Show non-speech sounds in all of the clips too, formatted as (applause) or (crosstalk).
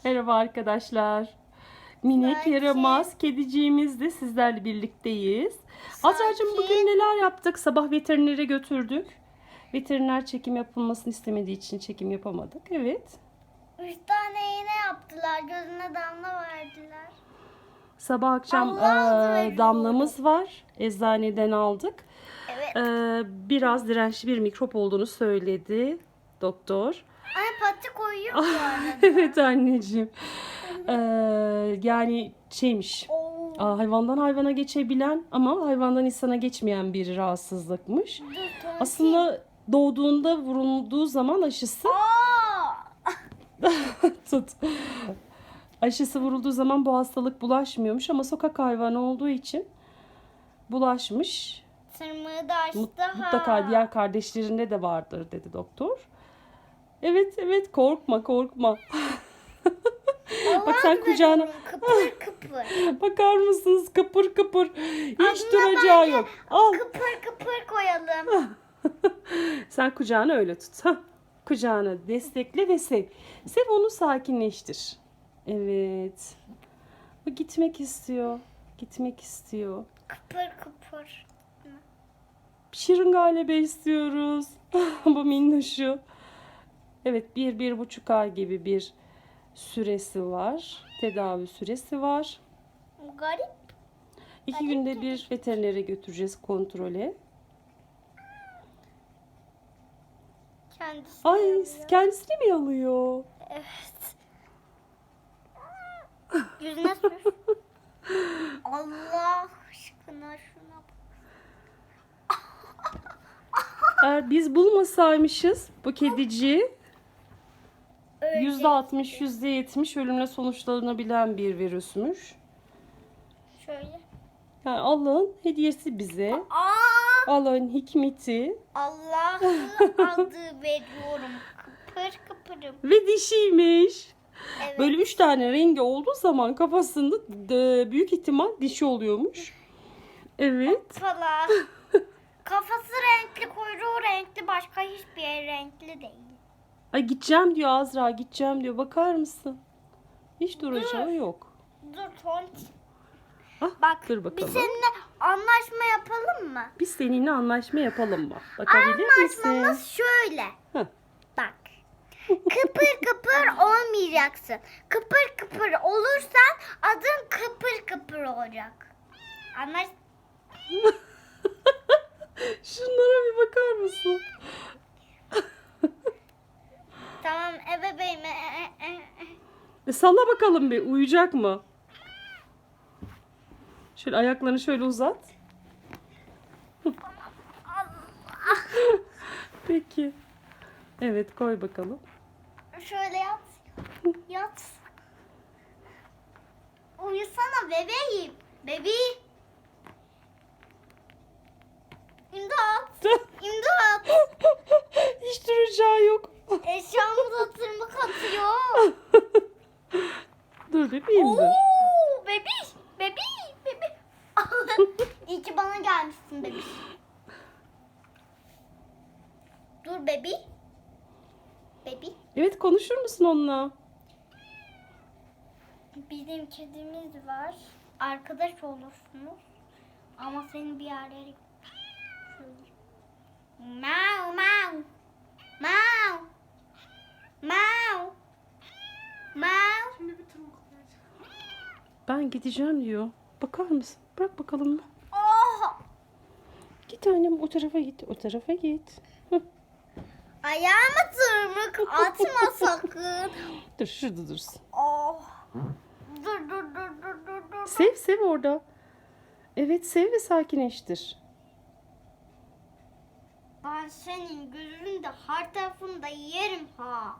(laughs) Merhaba arkadaşlar. Minik yaramaz kediciğimiz de sizlerle birlikteyiz. Azra'cığım bugün neler yaptık? Sabah veterinere götürdük. Veteriner çekim yapılmasını istemediği için çekim yapamadık. Evet. Üç tane iğne yaptılar. Gözüne damla verdiler. Sabah akşam veriyor. damlamız var. Eczaneden aldık. Evet. Eee, biraz dirençli bir mikrop olduğunu söyledi doktor. Ay pati koyuyor bu arada. (laughs) evet anneciğim. Eee, yani şeymiş. Oo. Aa, hayvandan hayvana geçebilen ama hayvandan insana geçmeyen bir rahatsızlıkmış. Aslında doğduğunda vurulduğu zaman aşısı (laughs) tut. Aşısı vurulduğu zaman bu hastalık bulaşmıyormuş ama sokak hayvanı olduğu için bulaşmış. Tırmığı da açtı Mut- ha. mutlaka diğer kardeşlerinde de vardır dedi doktor. Evet evet korkma korkma. Bak sen kucağına Kıpır kıpır. (laughs) bakar mısınız kıpır kıpır. Hiç Adına duracağı yok. Al. kıpır kıpır koyalım. (laughs) Sen kucağına öyle tut. Hah. Kucağına destekle ve sev. Sev onu sakinleştir. Evet. O gitmek istiyor. Gitmek istiyor. Kıpır kıpır. Şirin galebe istiyoruz. (laughs) Bu minnoşu. Evet bir, bir buçuk ay gibi bir süresi var. Tedavi süresi var. Garip. İki günde bir veterinere götüreceğiz kontrole. Kendisi Ay yapıyor. kendisini mi alıyor? Evet. Yüzüne sür. (laughs) Allah aşkına şuna bak. Eğer biz bulmasaymışız bu kediciyi Öyle. %60, %70 ölümle sonuçlanabilen bir virüsmüş. Şöyle. Yani Allah'ın hediyesi bize. Aa! Allah'ın hikmeti Allah'ın (laughs) adı veriyorum. Kıpır kıpırım. ve dişiymiş. Evet. Böyle üç tane rengi olduğu zaman kafasında e, büyük ihtimal dişi oluyormuş. Evet. Falan. (laughs) Kafası renkli, kuyruğu renkli, başka hiçbir yer renkli değil. Ay gideceğim diyor Azra gideceğim diyor. Bakar mısın? Hiç duracağı yok. Dur tonti. Ah, Bak dur biz bakalım. seninle anlaşma yapalım mı? Biz seninle anlaşma yapalım mı? Bakabilir misin? Anlaşmamız şöyle. Heh. Bak. Kıpır kıpır (laughs) olmayacaksın. Kıpır kıpır olursan adın kıpır kıpır olacak. Anlaş (laughs) Şunlara bir bakar mısın? Tamam ebeveyn. E, e, e, e. E, salla bakalım bir uyuyacak mı? Şöyle ayaklarını şöyle uzat. (laughs) Peki. Evet koy bakalım. Şöyle yat. Yat. Uyusana bebeğim. Bebeğim. İmdat. (laughs) İmdat. Hiç duracağı yok. Eşyamıza tırmık atıyor. Dur. Oo, bebiş. Bebiş. Bebiş. (laughs) İyi ki bana gelmişsin bebiş. Dur bebi. Bebi. Evet konuşur musun onunla? Bizim kedimiz var. Arkadaş olursunuz. Ama seni bir yerlere mau. Mau. Mau. Mau. Ben gideceğim diyor. Bakar mısın? Bırak bakalım. Oh. Git annem o tarafa git. O tarafa git. Hı. Ayağıma tırmık atma (laughs) sakın. Dur şurada dursun. Oh. Dur dur dur dur dur dur. Sev sev orada. Evet sev ve sakinleştir. Ben senin gözünün de her tarafını da yerim ha.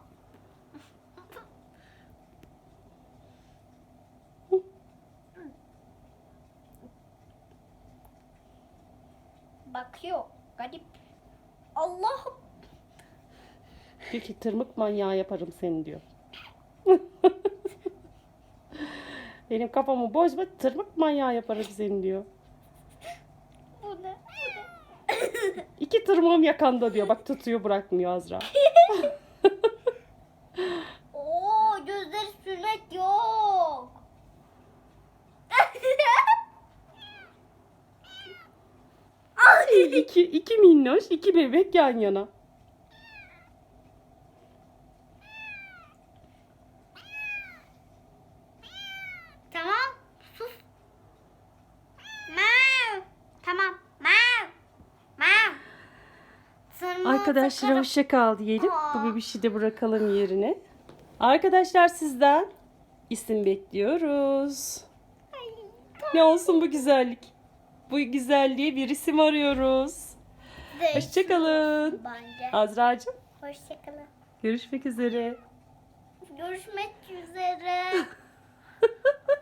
Bakıyor. Garip. Allah'ım. Diyor ki tırmık manyağı yaparım seni diyor. (laughs) Benim kafamı bozma tırmık manyağı yaparım seni diyor. Bu ne? Bu ne? İki tırmığım yakanda diyor. Bak tutuyor bırakmıyor Azra. (laughs) İki, iki minnoş, iki bebek yan yana. Tamam. Sus. Mav. Tamam. Mav. Mav. Sırmı Arkadaşlara takarım. hoşça kal diyelim. Aa. Bu bebişi de bırakalım yerine. Arkadaşlar sizden isim bekliyoruz. Ne olsun bu güzellik? Bu güzelliğe bir isim arıyoruz. Hoşçakalın. Bence. Azra'cığım Hoşçakalın. görüşmek üzere. Görüşmek üzere. (laughs)